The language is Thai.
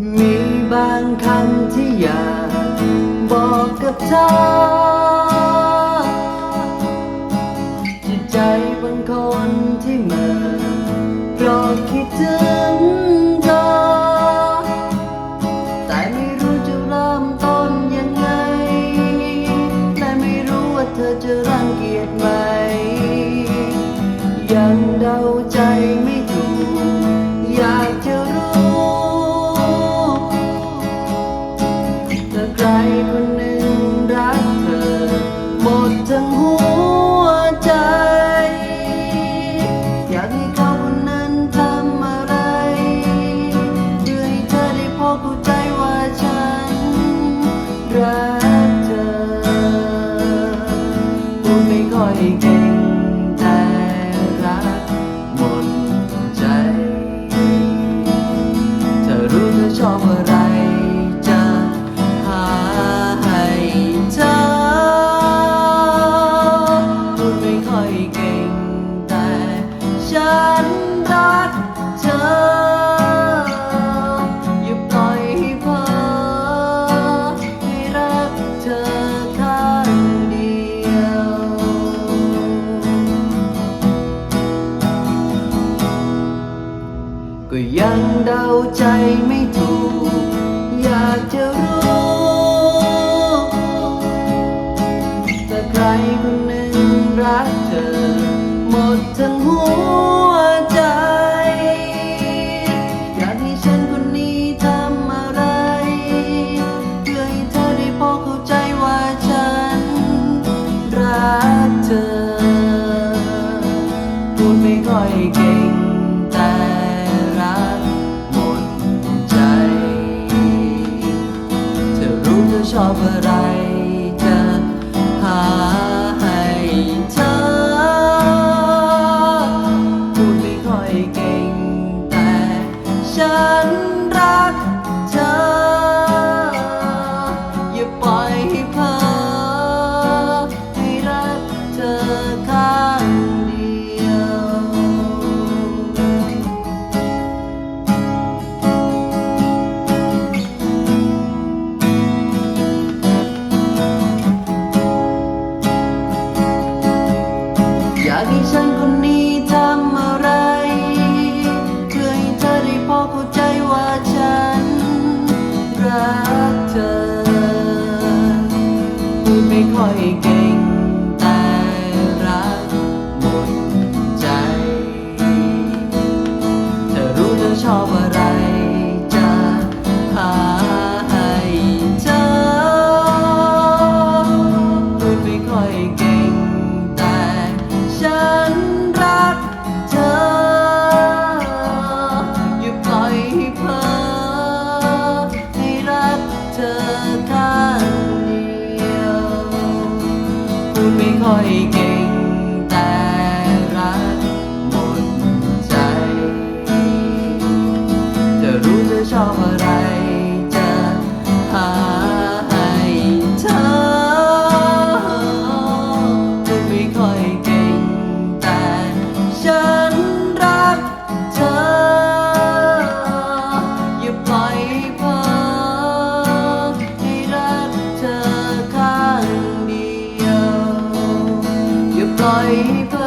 มีบางคำที่อยากบอกกับเธอ 想。 ใจไม่ถูก อยากจะรู้ แต่ใครคนหนึ่งรักเธอ หมดทั้งหัวใจ อยากให้ฉันคนนี้ทำอะไร เพื่อให้เธอได้พอเข้าใจว่าฉัน รักเธอ พูดไม่ค่อยเก่งแต่ ชอบอะไรจะหาให้เธอ พูดไม่ค่อยเก่งแต่ฉัน again. I I.